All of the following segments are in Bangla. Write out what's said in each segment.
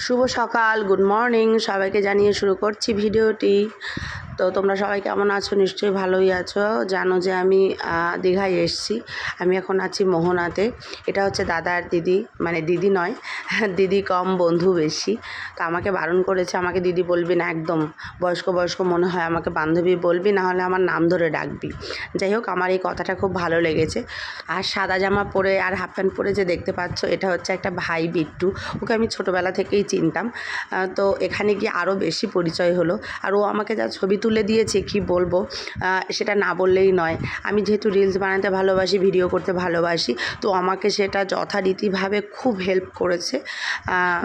শুভ সকাল গুড মর্নিং সবাইকে জানিয়ে শুরু করছি ভিডিওটি। তো তোমরা সবাই কেমন আছো? নিশ্চয়ই ভালোই আছো। জানো যে আমি দীঘায় এসেছি। আমি এখন আছি মোহনাতে। এটা হচ্ছে দাদার দিদি মানে দিদি নয়, দিদি কম, বন্ধু বেশি। তো আমাকে বারণ করেছে, আমাকে দিদি বলবি না একদম। বয়স্ক বয়স্ক মনে হয় আমাকে বান্ধবী বলবি, না হলে আমার নাম ধরে ডাকবি। যাই হোক, আমার এই কথাটা খুব ভালো লেগেছে। আর সাদা জামা পরে আর হাফ প্যান্ট পরে যে দেখতে পাচ্ছ, এটা হচ্ছে একটা ভাই বিট্টু। ওকে আমি ছোটোবেলা থেকেই চিনতাম। তো এখানে গিয়ে আরও বেশি পরিচয় হলো। আর ও আমাকে যা ছবি তুলে দিয়েছে, কি বলব? সেটা না বললেই নয়। আমি যেহেতু রিলস বানাতে ভালোবাসি ভিডিও করতে ভালোবাসি, তো আমাকে সেটা যথারীতিভাবে খুব হেল্প করেছে।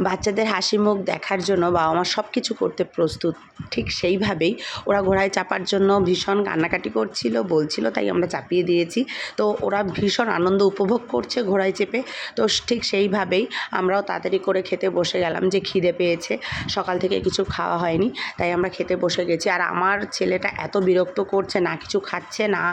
বাচ্চাদের হাসি মুখ দেখার জন্য বাবা মা সব কিছু করতে প্রস্তুত। ঠিক সেইভাবেই ওরা ঘোড়ায় চাপার জন্য ভীষণ কান্নাকাটি করছিল, বলছিল, তাই আমরা চাপিয়ে দিয়েছি। তো ওরা ভীষণ আনন্দ উপভোগ করছে ঘোড়ায় চেপে। তো ঠিক সেইভাবেই আমরাও তাড়াতাড়ি করে খেতে বসে গেলাম। যে খিদে পেয়েছে, সকাল থেকে কিছু খাওয়া হয়নি, তাই আমরা খেতে বসে গেছি। আর আমার ছেলেটা এত বিরক্ত করছে, না কিছু খাচ্ছে, না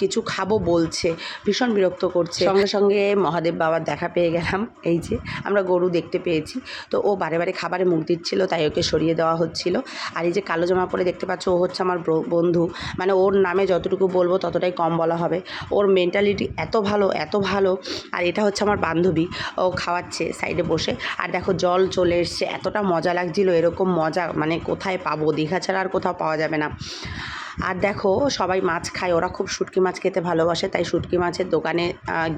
কিছু খাব বলছে, ভীষণ বিরক্ত করছে। সঙ্গে সঙ্গে মহাদেব বাবার দেখা পেয়ে গেলাম, এই যে আমরা গরু দেখতে পেয়েছি। তো ও বারে বারে খাবারে মুখ দিচ্ছিল, তাই ওকে সরিয়ে দেওয়া হচ্ছিল। আর এই যে কালো জামা পরে দেখতে পাচ্ছ, ও হচ্ছে আমার বন্ধু। মানে ওর নামে যতটুকু বলব, ততটাই কম বলা হবে। ওর মেন্টালিটি এত ভালো এত ভালো। আর এটা হচ্ছে আমার বান্ধবী, ও খাওয়াচ্ছে সাইডে বসে। আর দেখো জল চলে এসছে। এতটা মজা লাগছিল, এরকম মজা মানে কোথায় পাবো? দীঘা ছাড়া আর কোথাও পাওয়া যাবে না। আর দেখো, সবাই মাছ খায়, ওরা খুব শুটকি মাছ খেতে ভালোবাসে, তাই শুটকি মাছের দোকানে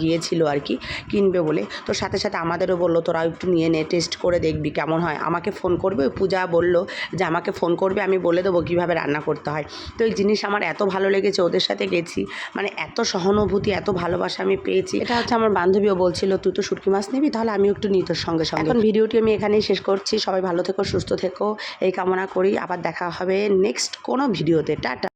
গিয়েছিল আর কি, কিনবে বলে। তো সাথে সাথে আমাদেরও বলল তোরা একটু নিয়ে নে, টেস্ট করে দেখবি কেমন হয়। আমাকে ফোন করবে পূজা বলল যে, আমাকে ফোন করবে, আমি বলে দেবো কীভাবে রান্না করতে হয়। তো এই জিনিস আমার এত ভালো লেগেছে ওদের সাথে গেছি। মানে এত সহানুভূতি, এত ভালোবাসা আমি পেয়েছি। এটা হচ্ছে আমার বান্ধবীও বলছিল, তুই তো শুটকি মাছ নিবি, তাহলে আমি একটু নিই তোর সঙ্গে সঙ্গে। এখন ভিডিওটি আমি এখানেই শেষ করছি। সবাই ভালো থেকো, সুস্থ থেকো, এই কামনা করি। আবার দেখা হবে নেক্সট কোনো ভিডিওতে। টাটা।